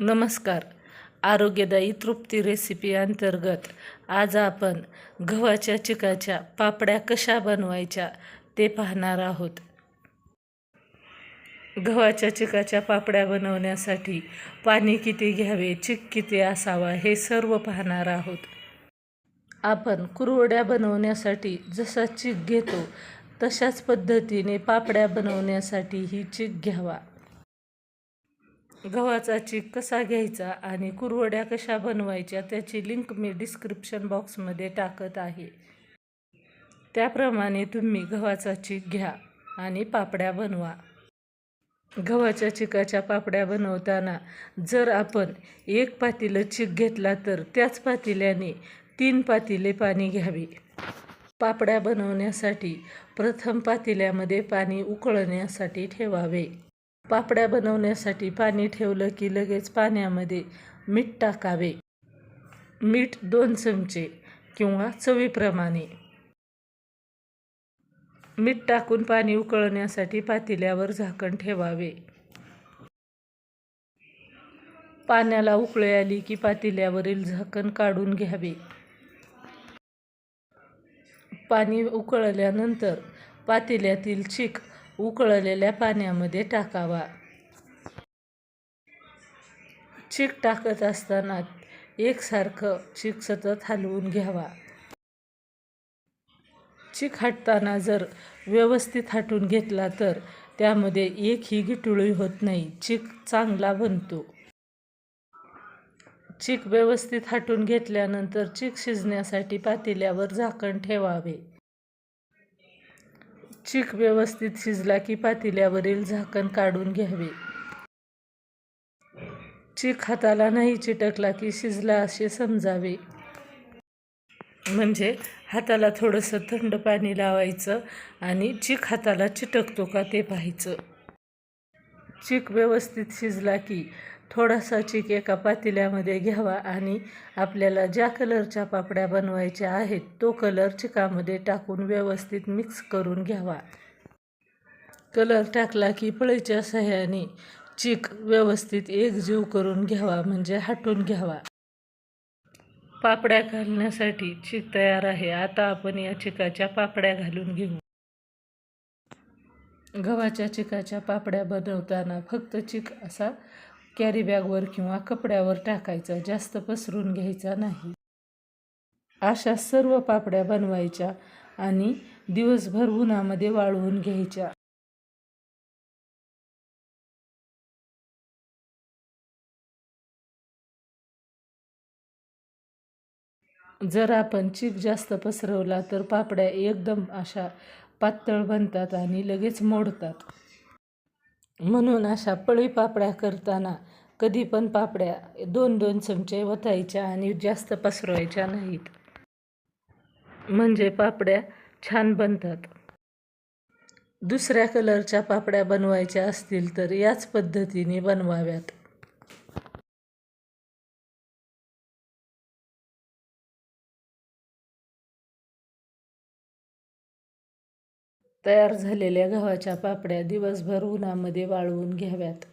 नमस्कार. आरोग्यदायी तृप्ती रेसिपी अंतर्गत आज आपण गव्हाच्या चिकाच्या पापड्या कशा बनवायच्या ते पाहणार आहोत. गव्हाच्या चिकाच्या पापड्या बनवण्यासाठी पाणी किती घ्यावे चिक किती असावा हे सर्व पाहणार आहोत. आपण कुरवड्या बनवण्यासाठी जसा चिक घेतो तशाच पद्धतीने पापड्या बनवण्यासाठी ही चिक घ्यावा. गव्हाचा चीक कसा घ्यायचा आणि कुरवड्या कशा बनवायच्या त्याची लिंक मी डिस्क्रिप्शन बॉक्समध्ये टाकत आहे. त्याप्रमाणे तुम्ही गव्हाचा चीक घ्या आणि पापड्या बनवा. गव्हाच्या चिकाच्या पापड्या बनवताना जर आपण एक पातीलं चीक घेतला तर त्याच पातिल्याने तीन पातिले पाणी घ्यावे. पापड्या बनवण्यासाठी प्रथम पातिल्यामध्ये पाणी उकळण्यासाठी ठेवावे. पापड्या बनवण्यासाठी पाणी ठेवलं की लगेच पाण्यामध्ये मीठ टाकावे. मीठ दोन चमचे किंवा चवीप्रमाणे. मीठ टाकून पाणी उकळण्यासाठी पातेल्यावर झाकण ठेवावे. पाण्याला उकळी आली की पातेल्यावरील झाकण काढून घ्यावे. पाणी उकळल्यानंतर पातेल्यातील चीक उकळलेल्या पाण्यामध्ये टाकावा. चीक टाकत असताना एकसारखं चीक सतत हलवून घ्यावा. चीक हटताना जर व्यवस्थित हटून घेतला तर त्यामध्ये एकही गिटुळी होत नाही चीक चांगला बनतो. चीक व्यवस्थित हटून घेतल्यानंतर चीक शिजण्यासाठी पातेल्यावर झाकण ठेवावे. चीक व्यवस्थित शिजला की पातेल्यावरील झाकण काढून घ्यावे. चीक हाताला नाही चिटकला की शिजला असे समजावे. म्हणजे हाताला थोडंसं थंड पाणी लावायचं आणि चीक हाताला चिटकतो का ते पाहायचं. चीक व्यवस्थित शिजला की थोडासा चीक एका पातेल्यामध्ये घ्यावा आणि आपल्याला ज्या कलरच्या पापड्या बनवायच्या आहेत तो कलर चिकामध्ये टाकून व्यवस्थित मिक्स करून घ्यावा. कलर टाकला की पळीच्या सहाय्याने चीक व्यवस्थित एकजीव करून घ्यावा म्हणजे हटून घ्यावा. पापड्या घालण्यासाठी चीक तयार आहे. आता आपण या चिकाच्या पापड्या घालून घेऊ. गव्हाच्या चिकाच्या पापड्या बनवताना फक्त चिक असा कॅरीबॅगवर किंवा कपड्यावर टाकायचा जास्त पसरून घ्यायचा नाही. अशा सर्व पापड्या बनवायच्या आणि दिवसभर उन्हामध्ये वाळवून घ्यायच्या. जर आपण चीक जास्त पसरवला तर पापड्या एकदम अशा पातळ बनतात आणि लगेच मोडतात. म्हणून अशा पळी पापड्या करताना कधी पण पापड्या दोन दोन चमचे वतायच्या आणि जास्त पसरवायच्या नाहीत. म्हणजे पापड्या छान बनतात. दुसऱ्या कलरच्या पापड्या बनवायच्या असतील तर याच पद्धतीने बनवाव्यात. तयार झालेल्या गव्हाच्या पापड्या दिवसभर उन्हामध्ये वाळवून घ्याव्यात.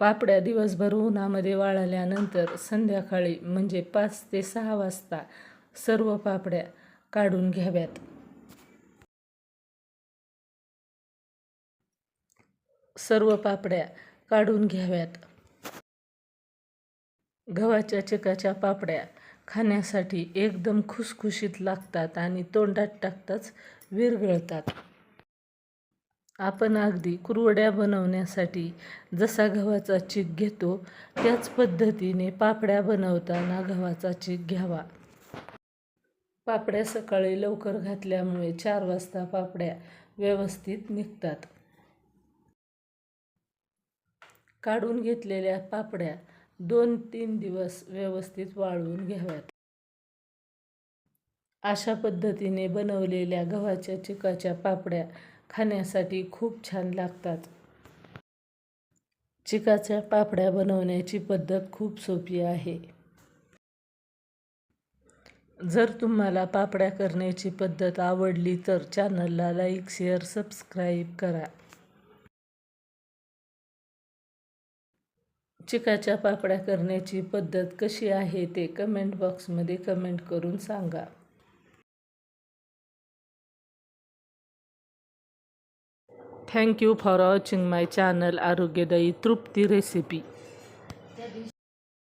पापड्या दिवसभर उन्हामध्ये वाळल्यानंतर संध्याकाळी म्हणजे पाच ते सहा वाजता सर्व पापड्या काढून घ्याव्यात. सर्व पापड्या काढून घ्याव्यात. गव्हाच्या चिकाच्या पापड्या खाण्यासाठी एकदम खुसखुशीत लागतात आणि तोंडात टाकताच विरघळतात. आपण अगदी कुरवड्या बनवण्यासाठी जसा गव्हाचा चीक घेतो त्याच पद्धतीने पापड्या बनवताना गव्हाचा चीक घ्यावा. पापड्या सकाळी लवकर घातल्यामुळे चार वाजता पापड्या व्यवस्थित निघतात. काढून घेतलेल्या पापड्या दोन तीन दिवस व्यवस्थित वाळवून घ्याव्यात. अशा पद्धतीने बनवलेल्या गव्हाच्या चिकाच्या पापड्या खाण्यासाठी खूप छान लागतात. चिकाच्या पापड्या बनवण्याची पद्धत खूप सोपी आहे. जर तुम्हाला पापड्या करण्याची पद्धत आवडली तर चॅनलला लाईक शेअर सबस्क्राईब करा. चिकाच्या पापड्या करण्याची पद्धत कशी आहे ते कमेंट बॉक्समध्ये कमेंट करून सांगा. Thank you for watching my channel आरोग्यदायी तृप्ती रेसिपी